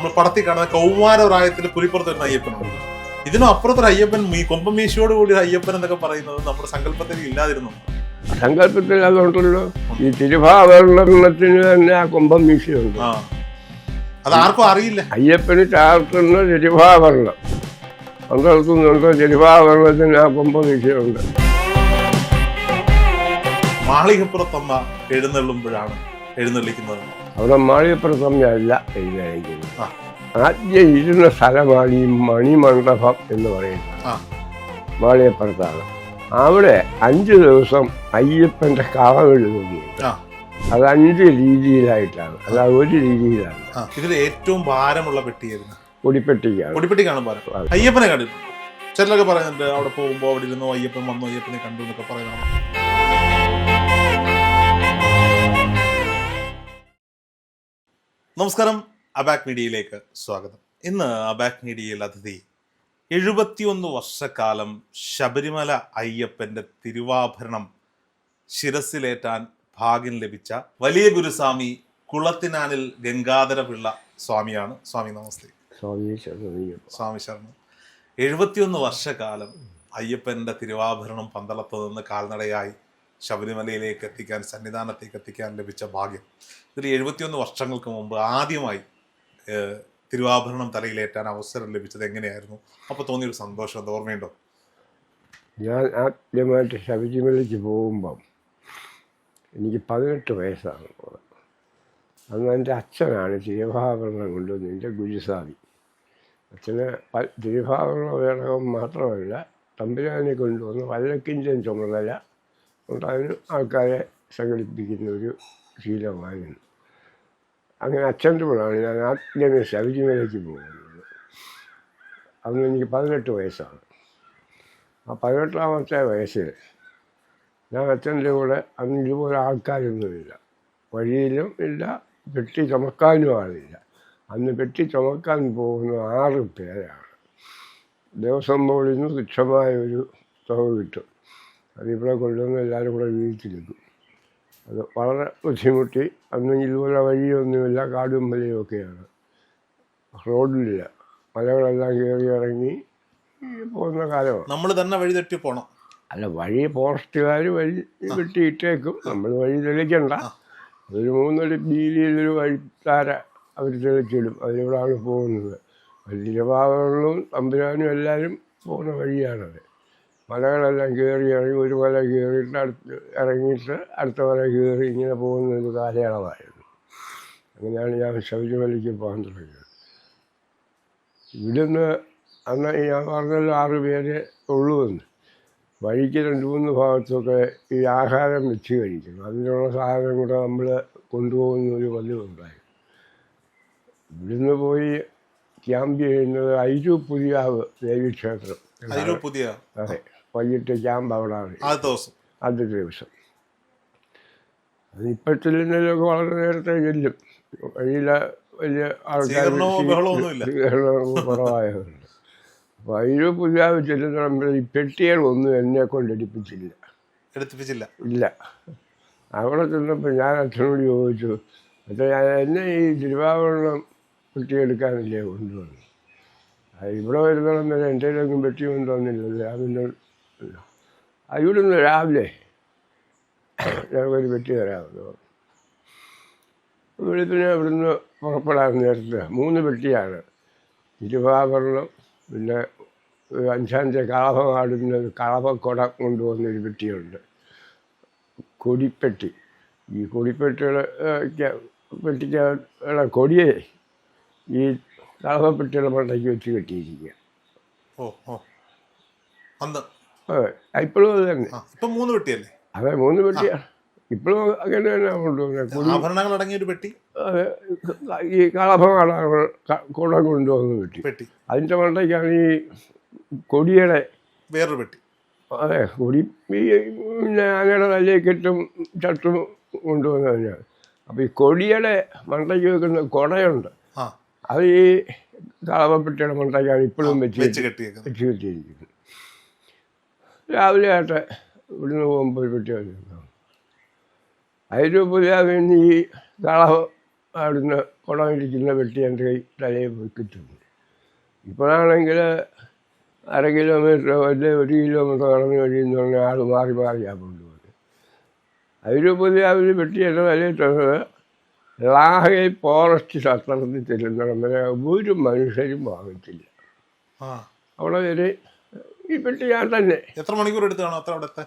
നമ്മൾ പടത്തിൽ കാണുന്ന കൗമാര പ്രായത്തിൽ പുലിപ്പുറത്ത് വരുന്ന അയ്യപ്പനുണ്ട്. ഇതിനും അപ്പുറത്തൊരു അയ്യപ്പൻ ഈ കൊമ്പമീശയോട് കൂടി ഒരു അയ്യപ്പൻ എന്നൊക്കെ പറയുന്നത് നമ്മുടെ സങ്കല്പത്തിൽ ഇല്ലാതിരുന്നു. സങ്കല്പത്തിൽ അതുണ്ടല്ലോ ഈ തിരുഭാവരണത്തിന് തന്നെ ആ കുംഭം വീശിയുണ്ട് ആ. അത് ആർക്കും അറിയില്ല. അയ്യപ്പന് ചാർത്തുന്ന തിരുഭാവരണം പന്തളത്തുന്നുണ്ട് തിരുഭാവരണത്തിന് ആ കുംഭം വീശിയുണ്ട് മാളികപ്പുറത്തമ്മ എഴുന്നള്ളുമ്പോഴാണ് എഴുന്നള്ളിക്കുന്നത്. അവിടെ മാളികപ്രസമ്മയല്ല എഴുന്നേക്കുന്നത് ആ. ആദ്യം ഇരുന്ന സ്ഥലമാണ് ഈ മണിമണ്ഡപം എന്ന് പറയുന്നത്. മാളികപ്പുറത്താണ് അവിടെ അഞ്ച് ദിവസം അയ്യപ്പന്റെ ആ. അത് അഞ്ച് രീതിയിലായിട്ടാണ്. അല്ല ഒരു രീതിയിലാണ്. ഇതിൽ ഏറ്റവും ഭാരമുള്ള പെട്ടിയായിരുന്നു പൊടിപ്പെട്ടിക്കാണ്. പൊടിപ്പെട്ടിക്കാണ് കാണും ഭാരം അയ്യപ്പനെ കണ്ടിട്ടുണ്ട് ചിലരൊക്കെ പറയുന്നുണ്ട് അവിടെ പോകുമ്പോൾ അവിടെ ഇരുന്നോ അയ്യപ്പൻ വന്നോ അയ്യപ്പനെ കണ്ടു എന്നൊക്കെ പറയുന്നത്. നമസ്കാരം. അബാക് മീഡിയയിലേക്ക് സ്വാഗതം. ഇന്ന് അബാക് മീഡിയയിൽ അതിഥി എഴുപത്തിയൊന്ന് വർഷക്കാലം ശബരിമല അയ്യപ്പന്റെ തിരുവാഭരണം ശിരസിലേറ്റാൻ ഭാഗ്യം ലഭിച്ച വലിയ ഗുരുസ്വാമി കുളത്തിനാനിൽ ഗംഗാധര പിള്ള സ്വാമിയാണ്. സ്വാമി നമസ്തേ. സ്വാമി ശർമ്മ എഴുപത്തിയൊന്ന് വർഷക്കാലം അയ്യപ്പന്റെ തിരുവാഭരണം പന്തളത്ത് നിന്ന് കാൽനടയായി ശബരിമലയിലേക്ക് എത്തിക്കാൻ സന്നിധാനത്തേക്ക് എത്തിക്കാൻ ലഭിച്ച ഭാഗ്യം. ഇതിൽ എഴുപത്തിയൊന്ന് വർഷങ്ങൾക്ക് മുമ്പ് ആദ്യമായി തിരുവാഭരണം തലയിലേറ്റാൻ അവസരം ലഭിച്ചത് എങ്ങനെയായിരുന്നു? അപ്പോൾ തോന്നിയൊരു സന്തോഷം അത് ഓർമ്മയുണ്ടോ? ഞാൻ ആദ്യമായിട്ട് ശബരിമലയ്ക്ക് പോകുമ്പം എനിക്ക് പതിനെട്ട് വയസ്സാണ് അന്ന് എന്റെ അച്ഛനാണ് തിരുവാഭരണം കൊണ്ടുവന്ന് എന്റെ ഗുരുസ്വാമി. അച്ഛന് തിരുവാഭരണ വേടകം മാത്രമല്ല തമ്പുരാനെ കൊണ്ടുവന്ന് വല്ലക്കിന്റെ ചുമതല അതിന് ആൾക്കാരെ സംഘടിപ്പിക്കുന്ന ഒരു ശീലമായിരുന്നു. അങ്ങനെ അച്ഛന്റെ ഞാൻ ആദ്യമേ ശബരിമലയ്ക്ക് പോകുന്നത്. അന്ന് എനിക്ക് പതിനെട്ട് വയസ്സാണ്. ആ പതിനെട്ടാമത്തെ വയസ്സിൽ ഞാൻ അച്ഛന്റെ കൂടെ അന്ന് ഇതുപോലെ ആൾക്കാരൊന്നുമില്ല. വഴിയിലും ഇല്ല പെട്ടി ചുമക്കാനും ആളില്ല. അന്ന് പെട്ടി ചുമക്കാൻ പോകുന്ന ആറ് പേരാണ്. ദേവസ്വം ബോർഡിൽ നിന്ന് തുച്ഛമായ ഒരു തുക കിട്ടും. അതിവിടെ കൊണ്ടുവന്ന് എല്ലാവരും കൂടെ വീട്ടിലെത്തും അത് വളരെ ബുദ്ധിമുട്ടി. അന്ന് ഇതുപോലെ വഴിയൊന്നുമില്ല കാടും മലയും ഒക്കെയാണ്. റോഡില്ല. മലകളെല്ലാം കയറി ഇറങ്ങി പോകുന്ന കാലമാണ്. നമ്മൾ തന്നെ വഴി തെറ്റി പോകണം അല്ല വഴി ഫോറസ്റ്റുകാർ വഴി വെട്ടിയിട്ടേക്കും. നമ്മൾ വഴി തെളിക്കണ്ട. ഒരു മൂന്നടി ബീലിയിലൊരു വഴിത്താര അവർ തെളിച്ചിടും. അതിലൂടെയാണ് പോകുന്നത്. വലിയ ഭാഗങ്ങളും തമ്പുരാനും എല്ലാവരും പോകുന്ന വഴിയാണത്. മലകളെല്ലാം കയറി ഇറങ്ങി ഒരു മല കയറിയിട്ട് അടുത്ത് ഇറങ്ങിയിട്ട് അടുത്ത മല കയറി ഇങ്ങനെ പോകുന്ന ഒരു കാലയളവായിരുന്നു. അങ്ങനെയാണ് ഞാൻ ശബരിമലയ്ക്ക് പോകാൻ തുടങ്ങിയത്. ഇവിടുന്ന് അന്ന് ഞാൻ പറഞ്ഞല്ലോ ആറ് പേര് ഉള്ളൂ എന്ന്. വഴിക്ക് രണ്ട് മൂന്ന് ഭാഗത്തൊക്കെ ഈ ആഹാരം വെച്ച് കഴിക്കണം. അതിനുള്ള സാധനം കൂടെ നമ്മൾ കൊണ്ടുപോകുന്ന ഒരു പതിവുണ്ടായി ഇവിടുന്ന് പോയി ക്യാമ്പ് ചെയ്യുന്നത് ഐരു പുതിയാവ് ദേവീക്ഷേത്രം അതെ. വൈകിട്ട് ക്യാമ്പ് അവിടെ ദിവസം. ആദ്യത്തെ ദിവസം. അത് വളരെ നേരത്തെ ചെല്ലും. വഴിയിലെ വലിയ ആൾക്കാർ കുറവായതുണ്ട് കുറവായതുകൊണ്ട്. അപ്പോൾ അതിന് പുതിയ ചെല്ലുന്ന ഈ പെട്ടികൾ ഒന്നും എന്നെ കൊണ്ട് എടുപ്പിച്ചില്ല എടുപ്പിച്ചില്ല ഇല്ല. അവിടെ ചെന്നപ്പോൾ ഞാൻ അച്ഛനോട് ചോദിച്ചു അച്ഛൻ ഞാൻ എന്നെ ഈ തിരുവാഭരണം പെട്ടിയെടുക്കാനല്ലേ കൊണ്ടുവന്നു ഇവിടെ വരുന്നിടം വരെ എന്റെ കയ്യിലൊന്നും പെട്ടി കൊണ്ടുവന്നില്ലല്ലോ. അതിന്റെ ഇവിടുന്ന് രാവിലെ ഞങ്ങൾക്കൊരു പെട്ടി തരാമല്ലോ വെളുപ്പിന് ഇവിടുന്ന് പുറപ്പെടാൻ നേരത്തെ മൂന്ന് പെട്ടിയാണ്. തിരുവാഭരണം പിന്നെ അഞ്ചാമത്തെ കളഭമാടുന്ന ഒരു കളഭക്കുട കൊണ്ടുവന്നൊരു പെട്ടിയുണ്ട്. കൊടിപ്പെട്ടി. ഈ കൊടിപ്പെട്ടിയുടെ പെട്ടിക്കുള്ള കൊടിയെ ഈ കളഭപ്പെട്ടിയുടെ മണ്ടയ്ക്ക് വെച്ച് കെട്ടിയിരിക്കുക. ഓ ഓ. അന്ന് അതെ. ഇപ്പോഴും അത് തന്നെ. ഇപ്പൊ മൂന്ന് പെട്ടിയല്ലേ? അതെ മൂന്ന് പെട്ടിയാണ് ഇപ്പോഴും അങ്ങനെ തന്നെ കൊണ്ടുവന്നത് കൊടി ആഭരണങ്ങൾ അടങ്ങിയ ഒരു പെട്ടി? ഈ കളഭമാണ് കൂടെ കൊണ്ടുവന്ന് പെട്ടി. പെട്ടി. അതിന്റെ മണ്ടയ്ക്കാണ് ഈ കൊടിയുടെ വേറൊരു പെട്ടി. അതെ കൊടി പിന്നെ അങ്ങനെ നല്ല കെട്ടും ചട്ടും കൊണ്ടുവന്ന് തന്നെയാണ് അപ്പോൾ ഈ കൊടിയുടെ മണ്ടയ്ക്ക് വെക്കുന്ന കുടയുണ്ട്. അത് ഈ കളവപ്പെട്ടിയുടെ മണ്ടയ്ക്കാണ് ഇപ്പോഴും വെച്ച് വെച്ച് കെട്ടിയിരിക്കുന്നത്. രാവിലെ ആട്ടെ. ഇവിടുന്ന് പോകുമ്പോൾ അതിന് പുതിയ പിന്നെ ഈ കളവ അവിടുന്ന് കുടമിരിക്കുന്ന വെട്ടി എന്റെ കൈ തലയിൽ പോയി കിട്ടുന്നു ഇപ്പോഴാണെങ്കിൽ അര കിലോമീറ്റർ അല്ലെ ഒരു കിലോമീറ്റർ നടന്നു കഴിയുന്ന ആൾ മാറി മാറിയാ കൊണ്ടുപോകുന്നത് പുതിയ അവർ വെട്ടി എന്റെ തലയിട്ടത് ലാഹയെ ലാഹെ ഫോറസ്റ്റ് ശാസ്ത്രത്തിൽ ചെല്ലുന്നിടം വരെ ഒരു മനുഷ്യരും വാങ്ങത്തില്ല അവിടെ വരെ പെട്ടി ഞാൻ തന്നെ. എത്ര മണിക്കൂർ എടുത്താണ് അത്ര അവിടുത്തെ?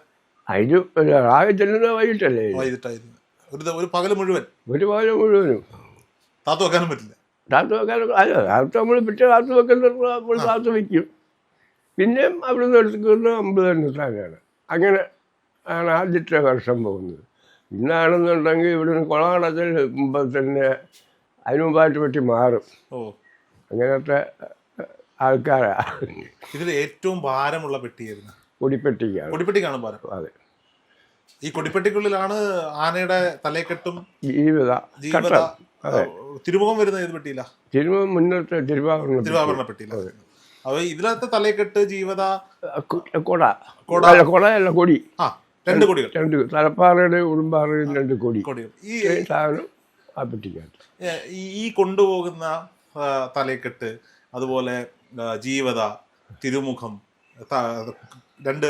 അതിന് ചെല്ലുന്ന വൈകിട്ടല്ലേ? വൈകിട്ടായിരുന്നു. ഒരു ഒരു മുഴുവൻ? ഒരു പോലെ മുഴുവനും. താത്തു വെക്കാനും പറ്റില്ല. താത്തു വെക്കാനും അല്ല കാത്തു നമ്മൾ പിറ്റേ താത്തു വെക്കുന്ന നമ്മൾ പിന്നെയും അവിടുന്ന് എടുത്തുകൊണ്ട് അമ്പത് തന്നെയാണ് അങ്ങനെ ആണ് ആദ്യത്തെ വർഷം പോകുന്നത്. ഇന്നാണെന്നുണ്ടെങ്കിൽ ഇവിടുന്ന് കൊളാടത്തിൽ മുമ്പ് തന്നെ അതിന് മുമ്പായിട്ട് പറ്റി മാറും അങ്ങനത്തെ ആൾക്കാരാ. ഇതിൽ ഏറ്റവും ഭാരമുള്ള പെട്ടിയായിരുന്നു. കൊടിപ്പെട്ടിക്കാണ്. കൊടിപ്പെട്ടിക്കാണ് ഭാരം. അതെ. ഈ കൊടിപ്പെട്ടിക്കുള്ളിലാണ് ആനയുടെ തലയെക്കെട്ടും ജീവിത ജീവത തിരുമുഖം വരുന്ന ഏത് പെട്ടിയില്ല തിരുമുഖം മുന്നോട്ട് തിരുവാഭരണ തിരുവാഭരണ പെട്ടിയില്ല അപ്പൊ ഇതിനകത്തെ തലയെക്കെട്ട് ജീവത കൊട. കൊട. അല്ല കൊടി. ആ രണ്ട് കൊടികൾ. രണ്ട് തലപ്പാറയുടെ ഉടുമ്പാറയും രണ്ട് കൊടി. ഈ സാധനം ആ പെട്ടിക്കകത്ത്. ഈ കൊണ്ടുപോകുന്ന തലേക്കെട്ട് തലയെക്കെട്ട് അതുപോലെ ജീവത തിരുമുഖം രണ്ട്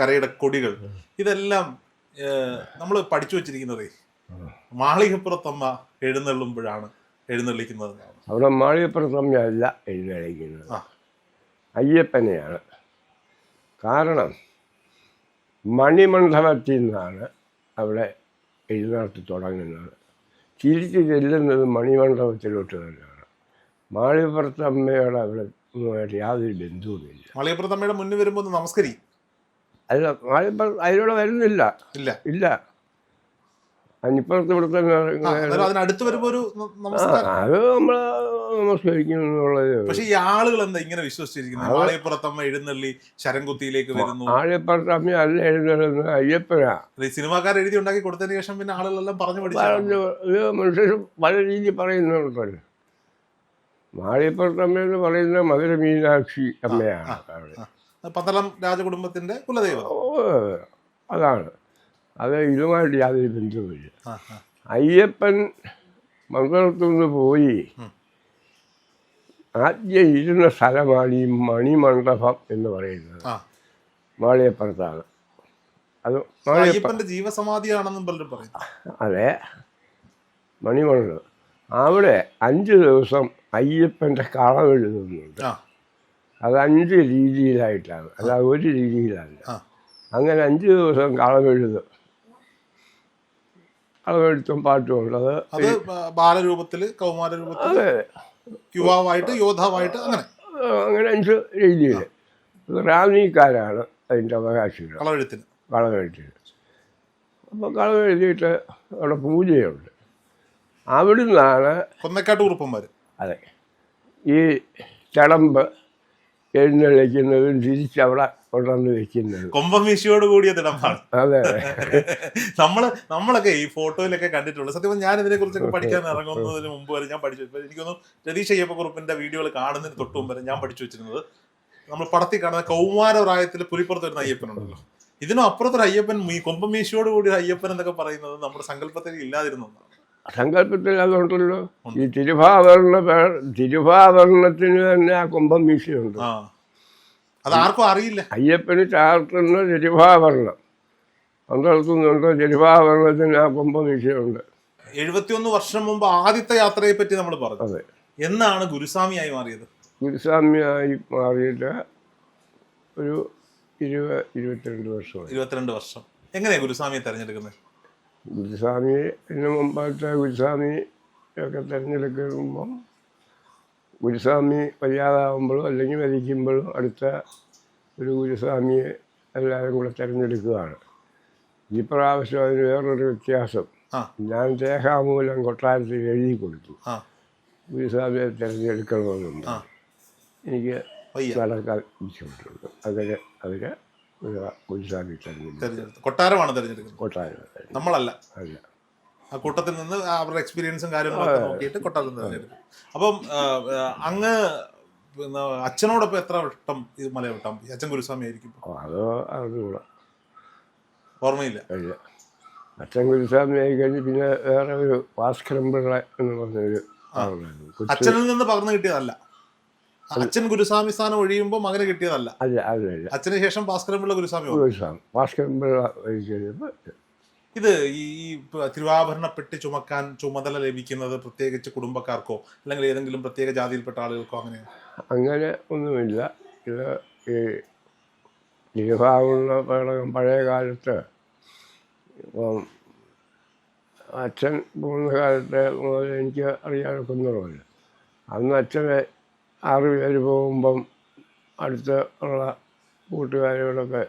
കരയുടെ കൊടികൾ. ഇതെല്ലാം നമ്മൾ പഠിച്ചു വച്ചിരിക്കുന്നതേ. മാളികപ്പുറത്തമ്മ എഴുന്നള്ളുമ്പോഴാണ് എഴുന്നള്ളിക്കുന്നത്. അവിടെ മാളികപ്പുറത്തമ്മയല്ല എഴുന്നള്ളിക്കുന്നത്. അയ്യപ്പനെയാണ്. കാരണം മണിമണ്ഡപത്തിൽ നിന്നാണ് അവിടെ എഴുന്നള്ളത്ത് തുടങ്ങുന്നത്. തിരിച്ച് ചെല്ലുന്നത് മണിമണ്ഡപത്തിലോട്ട് തന്നെയാണ്. മാളികപ്പുറത്തമ്മയുടെ അവിടെ ഇതുമായിട്ട് യാതൊരു ബന്ധവുമില്ല. മാളികപ്പുറത്തമ്മയുടെ മുന്നിൽ വരുമ്പോൾ നമസ്കരി. അല്ല മലയപ്പുറം അതിലൂടെ വരുന്നില്ല. ഇല്ല. ഇല്ല. അനിപ്പുറത്ത് ഇവിടുത്തെ അതിനടുത്ത് വരുമ്പോ ഒരു അത് നമ്മൾ നമസ്കരിക്കുന്നു എന്നുള്ളത് പക്ഷെ ഈ ആളുകൾ എന്താ ഇങ്ങനെ വിശ്വസിച്ചിരിക്കുന്നത്? ആളിയപ്പുറത്തമ്മ എഴുന്നള്ളി ശരംകുത്തിയിലേക്ക് വരുന്നു. ആളിയപ്പുറത്തമ്മ അല്ല എഴുന്നള്ളുന്നത് അയ്യപ്പനാ. സിനിമാക്കാർ എഴുതി ഉണ്ടാക്കി കൊടുത്തതിന് ശേഷം പിന്നെ ആളുകളെല്ലാം പറഞ്ഞു പഠിച്ചു. ഇത് മനുഷ്യർ പല രീതിയിൽ പറയുന്നുണ്ടല്ലോ. മാളിപ്പുറത്തമ്മ എന്ന് പറയുന്ന മധുര മീനാക്ഷി അമ്മയാണ് പത്തളം രാജകുടുംബത്തിന്റെ കുലദൈവം. അതാണ്. അത് ഇതുമായിട്ട് യാതൊരു ബന്ധവുമില്ല. അയ്യപ്പൻ മംഗളത്തുനിന്ന് പോയി. ആദ്യം ഇരുന്ന സ്ഥലമാണ് ഈ മണിമണ്ഡപം എന്ന് പറയുന്നത്. മാളിയപ്പുറത്താണ്. അത് മാളിയപ്പന്റെ ജീവസമാധിയാണെന്നും പലരും പറയുന്നു. അതെ. മണിമണ്ഡപം. അവിടെ അഞ്ച് ദിവസം അയ്യപ്പന്റെ കളം എഴുതുന്നുണ്ട്. അത് അഞ്ച് രീതിയിലായിട്ടാണ്. അല്ല ഒരു രീതിയിലല്ല. അങ്ങനെ അഞ്ച് ദിവസം കളവെഴുതും കളമെഴുത്തും പാട്ടും ഉണ്ട്. അത് അത് ബ- ബാലരൂപത്തിൽ കൗമാര യുവാവായിട്ട് യോദ്ധാവായിട്ട് അങ്ങനെ. അങ്ങനെ അഞ്ച് രീതിയിൽ റാന്നിക്കാരാണ് അതിന്റെ അവകാശികൾ. കളമെഴുത്തിന് കളമെഴുത്തിന് അപ്പോൾ കളമെഴുതിയിട്ട് അവിടെ പൂജയുണ്ട്. അവിടുന്നാണ് കൊന്നക്കാട്ട് കുറുപ്പന്മാര്. അതെ. ഈ ചടമ്പ് എഴുന്നള്ളിക്കുന്നതും തിരിച്ചവിടെ കൊണ്ടുവന്ന് വെക്കുന്നത്. കൊമ്പം വീശിയോട് കൂടിയ തിടമ്പാണ്. അതെ. നമ്മൾ നമ്മളൊക്കെ ഈ ഫോട്ടോയിലൊക്കെ കണ്ടിട്ടുള്ളൂ. സത്യം ഞാൻ ഇതിനെ കുറിച്ചൊക്കെ പഠിക്കാൻ ഇറങ്ങുന്നതിന് മുമ്പ് വരെ ഞാൻ പഠിച്ചു. ഇപ്പൊ എനിക്കൊന്നും രതീഷ് അയ്യപ്പ അയ്യപ്പക്കുറുപ്പിന്റെ വീഡിയോകൾ കാണുന്നതിന് തൊട്ട് മുമ്പ് വരെ ഞാൻ പഠിച്ചു വെച്ചിരുന്നത് നമ്മൾ പടത്തിൽ കാണുന്ന കൗമാര പ്രായത്തിൽ പുലിപ്പുറത്ത് വരുന്ന അയ്യപ്പനുണ്ടല്ലോ. ഇതിനും അപ്പുറത്തൊരു അയ്യപ്പൻ ഈ കൊമ്പം വീശിയോട് കൂടി അയ്യപ്പൻ എന്നൊക്കെ പറയുന്നത് നമ്മുടെ സങ്കല്പത്തിൽ ഇല്ലാതിരുന്ന സങ്കല്പത്തിൽ അതുണ്ടല്ലോ. ഈ തിരുഭാവരണ തിരുഭാവരണത്തിന് തന്നെ ആ കുംഭം വീശിയുണ്ട്. ആ. അത് ആർക്കും അറിയില്ല. അയ്യപ്പന് ചാർത്തുന്ന തിരുഭാവരണം. പന്തളത്തുന്നുണ്ട് തിരുഭാവരണത്തിന് ആ കുംഭം വീശിയുണ്ട്. എഴുപത്തിയൊന്ന് വർഷം മുമ്പ് ആദ്യത്തെ യാത്രയെ പറ്റി നമ്മൾ പറഞ്ഞു. അതെ. എന്നാണ് ഗുരുസ്വാമിയായി മാറിയത്? ഗുരുസ്വാമിയായി മാറിയിട്ട് ഒരു ഇരുപത് ഇരുപത്തിരണ്ട് വർഷം ഇരുപത്തിരണ്ട് വർഷം. എങ്ങനെയാ ഗുരുസ്വാമിയെ തെരഞ്ഞെടുക്കുന്നത്? ഗുരുസ്വാമിന് മുമ്പായിട്ട് ഗുരുസ്വാമി ഒക്കെ തിരഞ്ഞെടുക്കുമ്പം ഗുരുസ്വാമി വയ്യാതാവുമ്പോഴും അല്ലെങ്കിൽ മരിക്കുമ്പോഴും അടുത്ത ഒരു ഗുരുസ്വാമിയെ എല്ലാവരും കൂടെ തിരഞ്ഞെടുക്കുകയാണ്. ഈ പ്രാവശ്യം അതിന് വേറൊരു വ്യത്യാസം. ഞാൻ ദേഹാമൂലം കൊട്ടാരത്തിൽ എഴുതി കൊടുത്തു. ഗുരുസ്വാമിയെ തിരഞ്ഞെടുക്കണമെന്നുണ്ട് എനിക്ക് നടക്കാൻ ബുദ്ധിമുട്ടുണ്ട് അങ്ങനെ അതിന് ഗുരുസ്വാമി തിരഞ്ഞെടുത്തു. കൊട്ടാരമാണ് തെരഞ്ഞെടുക്കുന്നത്. കൊട്ടാരം നമ്മളല്ല. അല്ല ആ കൂട്ടത്തിൽ നിന്ന് അവരുടെ എക്സ്പീരിയൻസും കാര്യങ്ങളൊക്കെ നോക്കിയിട്ട് കൊട്ടാരത്തിൽ തെരഞ്ഞെടുക്കും. അപ്പം അങ്ങ് അച്ഛനോടൊപ്പം എത്ര വട്ടം ഇത് മലയവട്ടം അച്ഛൻ ഗുരുസ്വാമി ആയിരിക്കും അത് അറിഞ്ഞൂടാ ഓർമ്മയില്ല. അച്ഛൻ ഗുരുസ്വാമി ആയി കഴിഞ്ഞ് പിന്നെ വേറെ ഒരു ഭാസ്കരൻ പിള്ള എന്ന് പറഞ്ഞൊരു അച്ഛനിൽ നിന്ന് പകർന്നു കിട്ടിയതല്ല. അച്ഛൻ ഗുരുസ്വാമി സ്ഥാനം ഒഴിയുമ്പോൾ മകന് കിട്ടിയതല്ല. അല്ല അച്ഛന് ശേഷം ഭാസ്കരൻപിള്ള ഗുരുസ്വാമി വന്നു. ഗുരുസ്വാമി. ഭാസ്കരൻ പിള്ള ഇത് ഈ ഈ തിരുവാഭരണ പെട്ടി ചുമക്കാൻ ചുമതല ലഭിക്കുന്നത് പ്രത്യേകിച്ച് കുടുംബക്കാർക്കോ അല്ലെങ്കിൽ ഏതെങ്കിലും പ്രത്യേക ജാതിയിൽപ്പെട്ട ആളുകൾക്കോ അങ്ങനെയാണ്? അങ്ങനെ ഒന്നുമില്ല. ഇത് ഈ തിരുഭാവുന്ന പേടകം പഴയ കാലത്ത് ഇപ്പം അച്ഛൻ പോകുന്ന കാലത്ത് മുതൽ എനിക്ക് അറിയാനൊക്കുന്നുമില്ല അന്ന് അച്ഛനെ ആറ് പേര് പോകുമ്പം അടുത്ത് ഉള്ള കൂട്ടുകാരോടൊക്കെ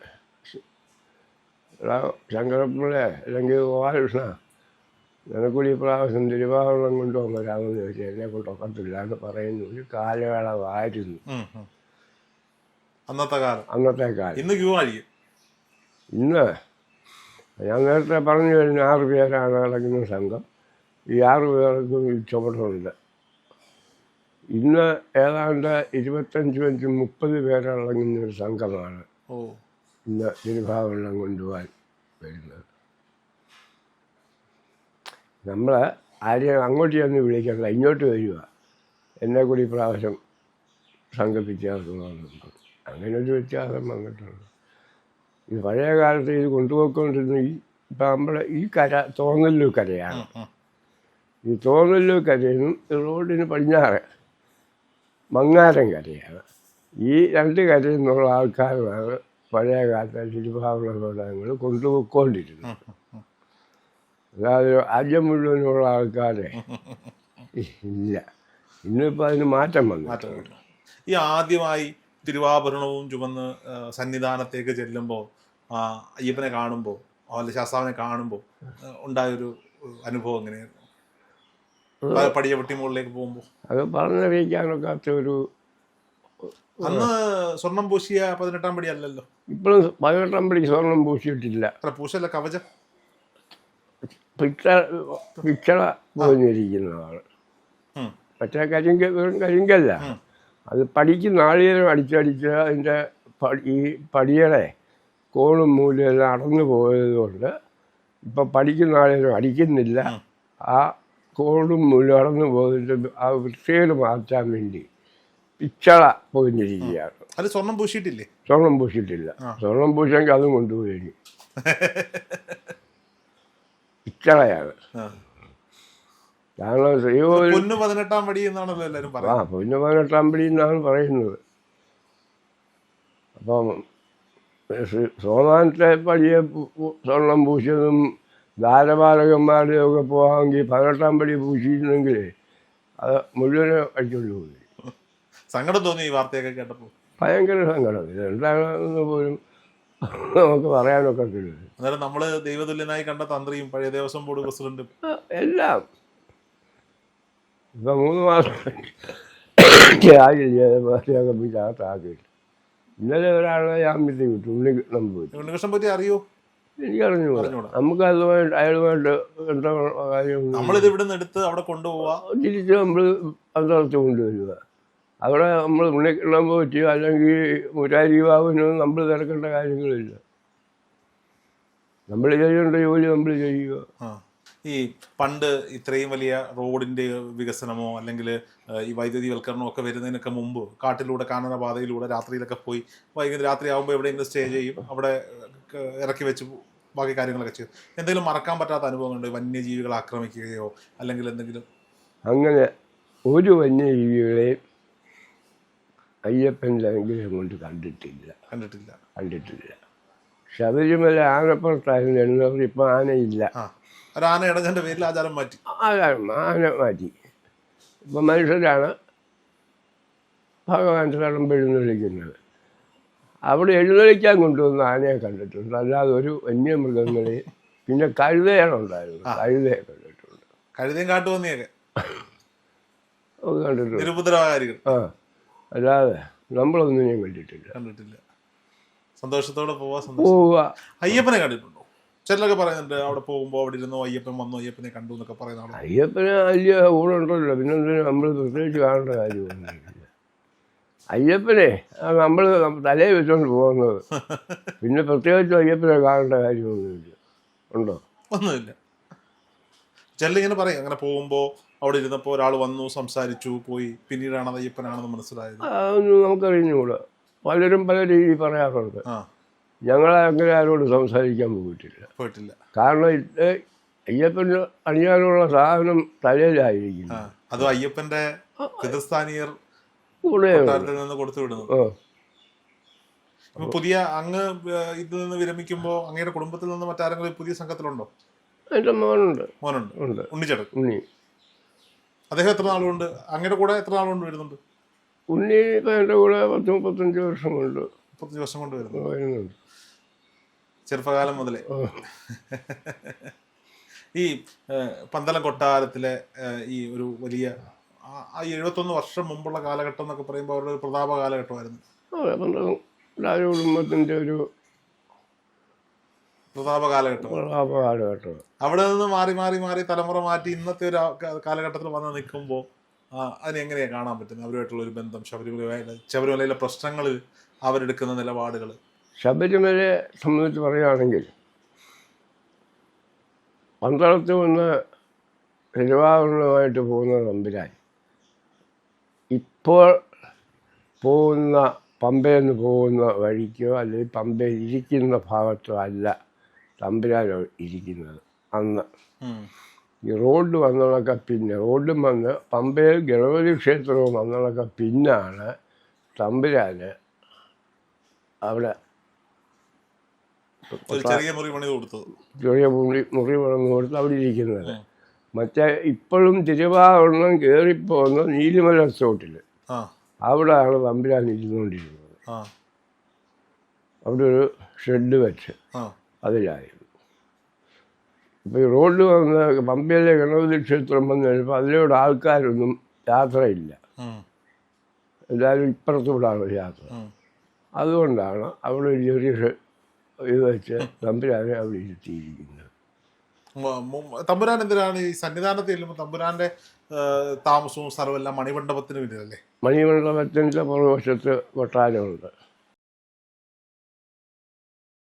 എടാ ശങ്കരപ്പിള്ള അല്ലെങ്കിൽ ഗോപാലകൃഷ്ണ നിനക്കൂടി ഈ പ്രാവശ്യം തിരുവാഭരണം കൊണ്ടുപോകാൻ വരാമെന്ന് ചോദിച്ചു. എന്നെ കൊണ്ടൊക്കത്തില്ല എന്ന് പറയുന്നു. ഒരു കാലയളവായിരുന്നു. അന്നത്തെ കാലം. അന്നത്തെ കാലം. ഇന്ന് ക്യൂ ആയിരിക്കും. ഇന്ന്? ഞാൻ നേരത്തെ പറഞ്ഞു കഴിഞ്ഞ ആറ് പേരാണ് അടങ്ങുന്ന സംഘം. ഈ ആറ് പേർക്കും ഈ ചുമട്ടുണ്ട് ഇന്ന് ഏതാണ്ട് ഇരുപത്തഞ്ച് അഞ്ച് മുപ്പത് പേരടങ്ങുന്ന ഒരു സംഘമാണ് ഇന്ന് തിരുഭാവനം കൊണ്ടുപോകാൻ വരുന്നത്. നമ്മൾ ആരെയും അങ്ങോട്ട് ചെന്ന് വിളിക്കണ്ട ഇങ്ങോട്ട് വരിക എന്നെ കൂടി പ്രാവശ്യം സംഘത്തിച്ചേർക്കണമെന്നുണ്ട് അങ്ങനെ ഒരു വ്യത്യാസം വന്നിട്ടുണ്ട്. ഈ പഴയ കാലത്ത് ഇത് കൊണ്ടുപോയിക്കൊണ്ടിരുന്ന ഈ ഇപ്പം നമ്മുടെ ഈ കര തോന്നല്ലൂർ കരയാണ്. ഈ തോന്നല്ലൂർ കരയിൽ നിന്നും ഈ റോഡിന് പടിഞ്ഞാറ് മങ്ങാരം കരയാണ്. ഈ രണ്ട് കരയിൽ നിന്നുള്ള ആൾക്കാരുമാണ് പഴയ കാലത്തെ തിരുഭാവന പ്രധാനങ്ങൾ കൊണ്ടുപോയിക്കൊണ്ടിരുന്നത്. അതായത് ആദ്യം മുഴുവനുള്ള ആൾക്കാരെ ഇല്ല. ഇന്നിപ്പോൾ അതിന് മാറ്റം വന്നു ഈ ആദ്യമായി തിരുവാഭരണവും ചുമന്ന് സന്നിധാനത്തേക്ക് ചെല്ലുമ്പോൾ അയ്യപ്പനെ കാണുമ്പോൾ അല്ല ശാസ്താവിനെ കാണുമ്പോൾ ഉണ്ടായൊരു അനുഭവം എങ്ങനെയായിരുന്നു? പ- പടിയപ്പെട്ടി മുകളിലേക്ക് പോകുമ്പോൾ അത് പറഞ്ഞറിയിക്കാനൊക്കാത്ത ഒരു അന്ന് സ്വർണം പൂശിയ പതിനെട്ടാം പടി അല്ലല്ലോ. ഇപ്പോഴും പതിനെട്ടാം പടി സ്വർണം പൂശിയിട്ടില്ല. അല്ല പൂശല്ല കവചം. പിച്ച പിച്ചള പോയിരിക്കുന്നതാണ് ഉം. മറ്റേ കരിങ്ക വെറും കരിങ്കല്ല. അത് പടിക്ക് നാളികേരം അടിച്ചടിച്ച് അതിന്റെ ഈ പടിയുടെ കോണും മൂലം എല്ലാം അടന്നു പോയത് കൊണ്ട് ഇപ്പം പടിക്ക് നാളികേരം അടിക്കുന്നില്ല. ആ കോണും മുഴുവടന്നു പോയിട്ട് ആ വൃത്തികേട് മാറ്റാൻ വേണ്ടി പിച്ചള പോയിരിക്കുകയാണ് അത് സ്വർണം പൂശിയിട്ടില്ലേ? സ്വർണം പൂശിയിട്ടില്ല. സ്വർണം പൂശെങ്കിൽ അതും കൊണ്ടുപോയി പിച്ചളയാണ്. കാരണം പൊന്നു പതിനെട്ടാം പടി എന്നാണല്ലോ എല്ലാരും ആ പറയുന്നത്. പൊന്നു പതിനെട്ടാം പടി എന്നാണ് പറയുന്നത്. അപ്പം സോമാനത്തെ പടിയെ സ്വർണം പൂശിയതും ധാരപാലകന്മാരുടെ ഒക്കെ പോകാമെങ്കിൽ പതിനെട്ടാം പടി പൂശിയിരുന്നെങ്കിൽ അത് മുഴുവനെ അടിച്ചുകൊണ്ട് പോയി. സങ്കടം തോന്നി ഈ വാർത്തയൊക്കെ കേട്ടപ്പോൾ ഭയങ്കര സങ്കടം. ഇത് എന്താണെന്ന് പോലും നമുക്ക് പറയാനൊക്കെ അന്നേരം നമ്മൾ ദൈവതുല്യനായി കണ്ട തന്ത്രിയും പഴയ ദേവസ്വം ബോർഡ് പ്രസിഡന്റും. എല്ലാം. ഇപ്പം മൂന്ന് മാസം ആയില്ല ഇന്നലെ ഒരാളെ ജാമ്യത്തിൽ വിട്ടു ഉണ്ണി ഉണ്ണികൃഷ്ണൻ പറ്റി അറിയോ എനിക്കറിഞ്ഞൂടാ അറിഞ്ഞൂടാ. നമുക്ക് അതുമായിട്ട് അയാളുമായിട്ട് എന്താ കാര്യം നമ്മളിത് ഇവിടെ നിന്ന് എടുത്ത് അവിടെ കൊണ്ടുപോവാ. തിരിച്ച് നമ്മൾ അന്തളത്ത് കൊണ്ടുവരിക. അവിടെ നമ്മൾ ഉണ്ണിക്കിണ്ണം പോറ്റി അല്ലെങ്കിൽ മുരാരി ബാബുവിനൊന്നും നമ്മൾ തിരക്കേണ്ട കാര്യങ്ങളില്ല. നമ്മൾ ചെയ്യേണ്ട ജോലി നമ്മൾ ചെയ്യുക. ഈ പണ്ട് ഇത്രയും വലിയ റോഡിന്റെ വികസനമോ അല്ലെങ്കിൽ ഈ വൈദ്യുതിവൽക്കരണമോ ഒക്കെ വരുന്നതിനൊക്കെ മുമ്പ് കാട്ടിലൂടെ കാനന പാതയിലൂടെ രാത്രിയിലൊക്കെ പോയി വൈകുന്നേരം രാത്രി ആകുമ്പോൾ എവിടെയെങ്കിലും സ്റ്റേ ചെയ്യും. അവിടെ ഇറക്കി വെച്ച് ബാക്കി കാര്യങ്ങളൊക്കെ ചെയ്തു. എന്തെങ്കിലും മറക്കാൻ പറ്റാത്ത അനുഭവങ്ങളുണ്ട്? വന്യജീവികൾ ആക്രമിക്കുകയോ അല്ലെങ്കിൽ എന്തെങ്കിലും? അങ്ങനെ ഒരു വന്യജീവികളെയും അയ്യപ്പന്റെ അനുഗ്രഹം കൊണ്ട് കണ്ടിട്ടില്ല. കണ്ടിട്ടില്ല. കണ്ടിട്ടില്ല. ശബരിമല ആനപ്പുറത്തായിരുന്നു എണ്ണൂറ് ഇപ്പം ആനയില്ല. ആന പേരിൽ ആചാരം മാറ്റി. ആചാരം ആന മാറ്റി. ഇപ്പം മനുഷ്യരാണ് ഭഗവാൻ ശരണം എഴുന്നള്ളിക്കുന്നത് അവിടെ എഴുന്നള്ളിക്കാൻ കൊണ്ടുവന്ന ആനയെ കണ്ടിട്ടുണ്ട്. അല്ലാതെ ഒരു വന്യമൃഗങ്ങളെ പിന്നെ കഴുതയാണ് ഉണ്ടായിരുന്നത് കഴുതയെ കണ്ടിട്ടുണ്ട്. കഴുതയും കാട്ടുപന്നിയൊക്കെ. കണ്ടിട്ടുണ്ട്. നിരുപദ്രവകാരികൾ. ആ. അല്ലാതെ നമ്മളൊന്നിനെയും കണ്ടിട്ടില്ല. കണ്ടിട്ടില്ല. സന്തോഷത്തോടെ പോവാ അയ്യപ്പനെ കണ്ടിട്ടുണ്ടോ? ചിലരൊക്കെ പറയുന്നുണ്ട് അവിടെ പോകുമ്പോൾ അവിടെ ഇരുന്നോ അയ്യപ്പൻ വന്നു അയ്യപ്പനെ കണ്ടു എന്നൊക്കെ പറയുന്ന അയ്യപ്പനെ അയ്യപ്പന് വലിയ ഊടുണ്ടല്ലോ. പിന്നെ നമ്മൾ പ്രത്യേകിച്ച് കാണേണ്ട കാര്യമൊന്നുമില്ല. അയ്യപ്പനെ നമ്മൾ തലേ വെച്ചോണ്ട് പോകുന്നത്. പിന്നെ പ്രത്യേകിച്ച് അയ്യപ്പനെ കാണേണ്ട കാര്യമൊന്നുമില്ല. ഉണ്ടോ? ഒന്നുമില്ല. ചെല്ലിങ്ങനെ പറയും അങ്ങനെ പോകുമ്പോൾ അവിടെ ഇരുന്നപ്പോൾ ഒരാൾ വന്നു സംസാരിച്ചു പോയി. പിന്നീടാണ് അത് അയ്യപ്പനാണെന്ന് മനസ്സിലായത്. അതൊന്നും നമുക്കറിഞ്ഞുകൂടാ. പലരും പല രീതിയിൽ പറയാറുണ്ട്. ഞങ്ങൾ ഞങ്ങളെ അങ്ങനെ ആരോട് സംസാരിക്കാൻ പോയിട്ടില്ല. പോയിട്ടില്ല. കാരണം അയ്യപ്പൻ അയ്യപ്പന് അണിയാനുള്ള സാധനം തലയിലായിരിക്കും അത് അയ്യപ്പന്റെ പിതൃസ്ഥാനീയർ കൊട്ടാരത്തിൽ നിന്ന് കൊടുത്തു വിടുന്നത്. ആ. പുതിയ അങ്ങ് ഇതിൽ നിന്ന് വിരമിക്കുമ്പോ അങ്ങയുടെ കുടുംബത്തിൽ നിന്ന് മറ്റാരെങ്കിലും പുതിയ സംഘത്തിലുണ്ടോ? എന്റെ മോനുണ്ട്. മോനുണ്ട്. ഉണ്ണിച്ചേട്ടൻ. ഉണ്ണി. അദ്ദേഹം എത്ര നാളുണ്ട്? അങ്ങയുടെ കൂടെ എത്ര നാളുകൊണ്ട് വരുന്നുണ്ട്? ഉണ്ണി എന്റെ കൂടെ പത്ത് മുപ്പത്തഞ്ച് വർഷം കൊണ്ട് മുപ്പത്തഞ്ച് വർഷം കൊണ്ട് വരുന്നു. വരുന്നുണ്ട്. ചെറുപ്പകാലം മുതലേ. ഈ പന്തളം കൊട്ടാരത്തിലെ ഈ ഒരു വലിയ ആ- എഴുപത്തൊന്ന് വർഷം മുമ്പുള്ള കാലഘട്ടം എന്നൊക്കെ പറയുമ്പോൾ അവരുടെ ഒരു പ്രതാപ കാലഘട്ടമായിരുന്നു. അതെ പണ്ടും രാജ കുടുംബത്തിന്റെ ഒരു പ്രതാപ കാലഘട്ടം. പ്രതാപ കാലഘട്ടം. അവിടെ നിന്ന് മാറി മാറി മാറി തലമുറ മാറ്റി ഇന്നത്തെ ഒരു കാലഘട്ടത്തിൽ വന്ന് നിൽക്കുമ്പോൾ അതിനെങ്ങനെയാണ് കാണാൻ പറ്റുന്നത് അവരുമായിട്ടുള്ള ഒരു ബന്ധം ശബരിമല ശബരിമലയിലെ പ്രശ്നങ്ങൾ അവരെടുക്കുന്ന നിലപാടുകൾ ശബരിമലയെ സംബന്ധിച്ച് പറയുകയാണെങ്കിൽ പന്തളത്ത് നിന്ന് തിരുവാഭരണമായിട്ട് പോകുന്ന തമ്പുരാൻ ഇപ്പോൾ പോകുന്ന പമ്പയിൽ നിന്ന് പോകുന്ന വഴിക്കോ അല്ലെങ്കിൽ പമ്പയിൽ ഇരിക്കുന്ന ഭാഗത്തോ അല്ല തമ്പുരാനോ ഇരിക്കുന്നത്. അന്ന് ഈ റോഡ് വന്നതൊക്കെ പിന്നെ റോഡും വന്ന് പമ്പയിൽ ഗണപതി ക്ഷേത്രവും വന്നതൊക്കെ പിന്നാണ് തമ്പുരാന് അവിടെ ചെറിയ മുറി പണി മുറി വളർന്നു കൊടുത്ത് അവിടെ ഇരിക്കുന്നത്. മറ്റേ ഇപ്പോഴും തിരുവാഭരണം കയറിപ്പോകുന്ന നീലിമല റിസോർട്ടിൽ ആ അവിടെയാണ് തമ്പുരാൻ ഇരുന്നുകൊണ്ടിരുന്നത് അവിടെ ഒരു ഷെഡ് വെച്ച് അതിലായിരുന്നു. ഇപ്പോൾ ഈ റോഡ് വന്ന് പമ്പയിലെ ഗണപതി ക്ഷേത്രം വന്ന് കഴിഞ്ഞപ്പോൾ അതിലൂടെ ആൾക്കാരൊന്നും യാത്രയില്ല. എല്ലാവരും ഇപ്പുറത്തൂടാണ് യാത്ര. അതുകൊണ്ടാണ് അവിടെ ഒരു ചെറിയ ഇത് വെച്ച് തമ്പുരാനെ അവിടെ ഇരുത്തിയിരിക്കുന്നത്. തമ്പുരാൻ എന്തിനാണ് ഈ സന്നിധാനത്ത് ചെല്ലുമ്പോൾ തമ്പുരാന്റെ താമസവും സ്ഥലവും എല്ലാം മണിമണ്ഡപത്തിന് പിന്നിലല്ലേ? മണിമണ്ഡപത്തിന്റെ പുറകുവശത്ത് കൊട്ടാരമുണ്ട്.